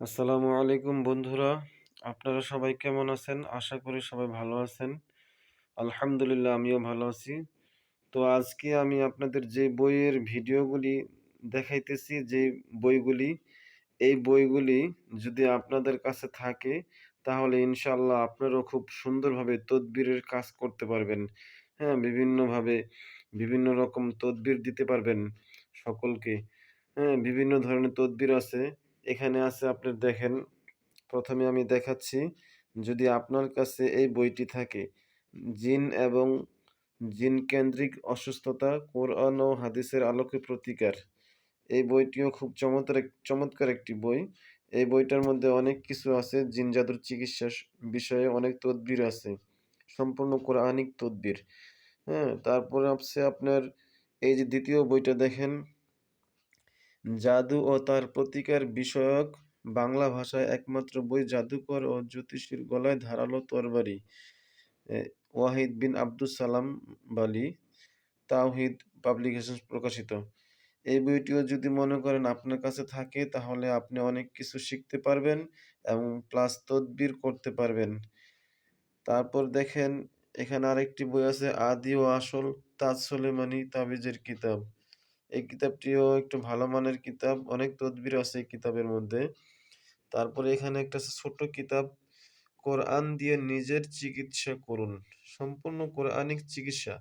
আসসালামু আলাইকুম বন্ধুরা। আপনারা সবাই কেমন আছেন? আশা করি সবাই ভালো আছেন। আলহামদুলিল্লাহ, আমিও ভালো আছি। তো আজকে আমি আপনাদের যে বইয়ের ভিডিওগুলি দেখাইতেছি, যে বইগুলি, এই বইগুলি যদি আপনাদের কাছে থাকে, তাহলে ইনশাল্লাহ আপনারাও খুব সুন্দরভাবে তদবিরের কাজ করতে পারবেন। হ্যাঁ বিভিন্নভাবে বিভিন্ন রকম তদবির দিতে পারবেন সকলকে। হ্যাঁ বিভিন্ন ধরনের তদবির আছে। এখানে আছে আপনি দেখেন, প্রথমে আমি দেখাচ্ছি, যদি আপনার কাছে এই বইটি থাকে, জিন এবং জিন কেন্দ্রিক অসুস্থতা, কোরআন ও হাদিসের আলোকে প্রতিকার। এই বইটিও খুব চমৎকার চমৎকার একটি বই। এই বইটার মধ্যে অনেক কিছু আছে জিন জাদুর চিকিৎসা বিষয়ে অনেক তদবির আছে, সম্পূর্ণ কোরআনিক তদবির। হ্যাঁ তারপরে আছে আপনার, এই যে দ্বিতীয় বইটা দেখেন জাদু ও তার প্রতিকার বিষয়ক বাংলা ভাষায় একমাত্র বই জাদুকর ও জ্যোতিষীর গলায় ধারালো তরবারি ওয়াহিদ বিন আব্দুল সালাম বালি, তাওহিদ পাবলিকেশন প্রকাশিত। এই বইটিও যদি মনে করেন আপনার কাছে থাকে, তাহলে আপনি অনেক কিছু শিখতে পারবেন এবং প্লাস তদবির করতে পারবেন। তারপর দেখেন, এখানে আরেকটি বই আছে, আদি ও আসল তাজ সোলেমানি তাবিজের কিতাব। এই কিতাবটিও একটু ভালো মানের কিতাব, অনেক তদবির আছে এই কিতাবের মধ্যে। তারপরে এখানে একটা ছোট্ট কিতাব, কোরআন দিয়ে নিজের চিকিৎসা করুন। সম্পূর্ণ কোরআনিক চিকিৎসা।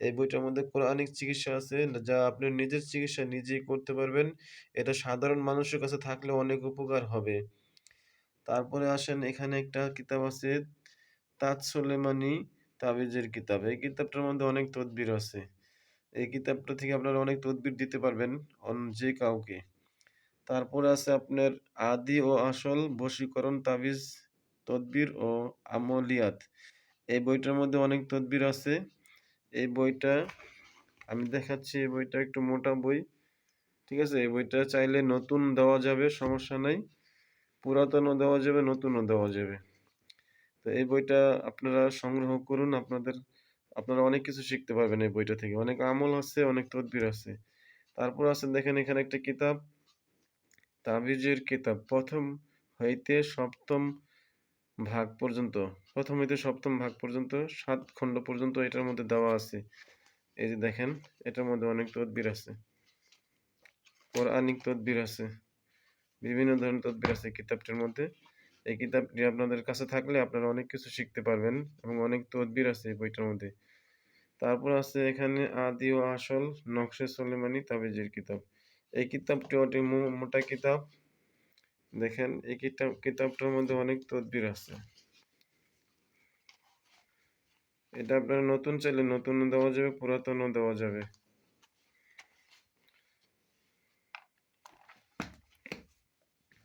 এই বইটার মধ্যে কোরআনিক চিকিৎসা আছে, যা আপনি নিজের চিকিৎসা নিজেই করতে পারবেন। এটা সাধারণ মানুষের কাছে থাকলে অনেক উপকার হবে। তারপরে আসেন, এখানে একটা কিতাব আছে, তাজ সুলেমানি তাবিজের কিতাব। এই কিতাবটার মধ্যে অনেক তদবির আছে। এই কিতাবটা থেকে আপনারা অনেক তদবির দিতে পারবেন যে কাউকে। তারপরে আছে আপনার আদি ও আসল বশীকরণ, তাবিজ, তদবির ও আমলিয়াত। এই বইটার মধ্যে অনেক তদবির আছে। এই বইটা, আমি দেখাচ্ছি, এই বইটা একটু মোটা বই, ঠিক আছে? এই বইটা চাইলে নতুন দেওয়া যাবে, সমস্যা নাই। পুরাতনও দেওয়া যাবে, নতুনও দেওয়া যাবে। তো এই বইটা আপনারা সংগ্রহ করুন আপনাদের আপনারা অনেক কিছু শিখতে পারবেন এই বইটা থেকে। অনেক আমল আছে, অনেক তদবির আছে। তারপর আছে দেখেন এখানে একটা কিতাব, তাবিজের কিতাব, প্রথম হইতে সপ্তম ভাগ পর্যন্ত, প্রথম হইতে সপ্তম ভাগ পর্যন্ত, সাত খণ্ড পর্যন্ত এটার মধ্যে দেওয়া আছে। এই যে দেখেন, এটার মধ্যে অনেক তদবির আছে। কোরআনিক তদবির আছে, বিভিন্ন ধরনের তদবির আছে কিতাবটির মধ্যে। এই কিতাবটি আপনাদের কাছে থাকলে আপনারা অনেক কিছু শিখতে পারবেন এবং অনেক তদবির আছে এই বইটার মধ্যে। তারপর আছে এখানে আদি ও আসল নকশে সোলেমানি তাবিজের কিতাব। এই কিতাবটি অতি মোটা কিতাব। দেখেন, এই কিতাব, কিতাবটার মধ্যে অনেক তদবির আছে। এটা আপনারা নতুন চাইলে নতুনও দেওয়া যাবে, পুরাতনও দেওয়া যাবে।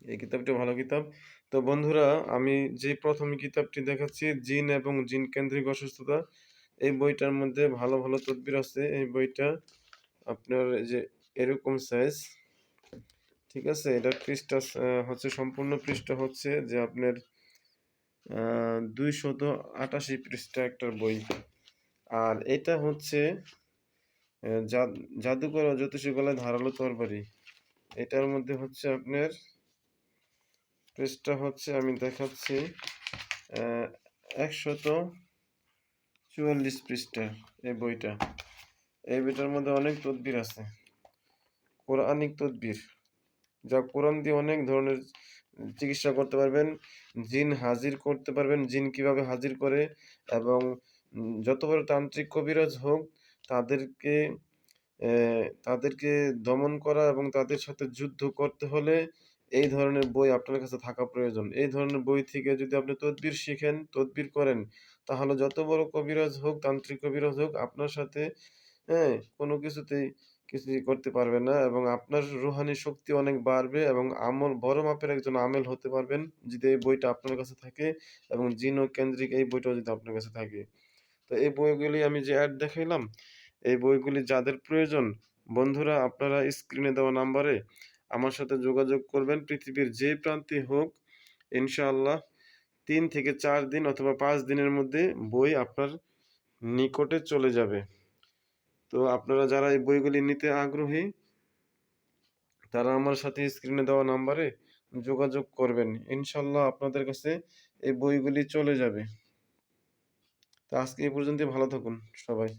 এই কিতাবটি ভালো কিতাব। তো বন্ধুরা, আমি যে প্রথম কিতাবটি দেখাচ্ছি, জিন এবং জিন কেন্দ্রিক অসুস্থতা, এই বইটার মধ্যে ভালো ভালো তদবির আছে। এই বইটা আপনার যে এরকম সাইজ ঠিক আছে? এটা পৃষ্ঠা হচ্ছে সম্পূর্ণ পৃষ্ঠা হচ্ছে যে আপনার দুইশত আটাশি পৃষ্ঠা একটা বই। আর এটা হচ্ছে জাদুকর জ্যোতিষী গলায় ধারালো তরবারি। এটার মধ্যে হচ্ছে আপনার পৃষ্ঠা হচ্ছে, আমি দেখাচ্ছি একশত চুয়াল্লিশ পৃষ্ঠা এই বইটা। এই বইটার মধ্যে অনেক তদবির আছে। কোরআনিক তদবির। যা কোরআন দিয়ে অনেক ধরনের চিকিৎসা করতে পারবেন, জিন হাজির করতে পারবেন, জিন কীভাবে হাজির করে এবং যত বড় তান্ত্রিক কবিরাজ হোক, তাদেরকে তাদেরকে দমন করা এবং তাদের সাথে যুদ্ধ করতে হলে এই ধরনের বই আপনার কাছে থাকা প্রয়োজন। এই ধরনের বই থেকে যদি আপনি তদবির শিখেন, তদবির করেন, তাহলে যত বড় কবিরাজ হোক, তান্ত্রিক কবিরাজ হোক, আপনার সাথে হ্যাঁ কোনো কিছুতেই কিছুই করতে পারবে না এবং আপনার রুহানি শক্তি অনেক বাড়বে এবং আমল, বড় মাপের একজন আমেল হতে পারবেন যদি এই বইটা আপনার কাছে থাকে এবং জিন কেন্দ্রিক এই বইটাও যদি আপনার কাছে থাকে। তো এই বইগুলি আমি যে অ্যাড দেখাইলাম, এই বইগুলি যাদের প্রয়োজন, বন্ধুরা আপনারা স্ক্রিনে দেওয়া নাম্বারে আমার সাথে যোগাযোগ করবেন পৃথিবীর যে প্রান্তে হোক, ইনশাআল্লাহ তিন থেকে চার দিন অথবা পাঁচ দিনের মধ্যে বই আপনার নিকটে চলে যাবে তো আপনারা যারা এই বইগুলি নিতে আগ্রহী, তারা আমার সাথে স্ক্রিনে দেওয়া নাম্বারে যোগাযোগ করবেন। ইনশাল্লাহ আপনাদের কাছে এই বইগুলি চলে যাবে। তো আজকে এই পর্যন্তই, ভালো থাকুন সবাই।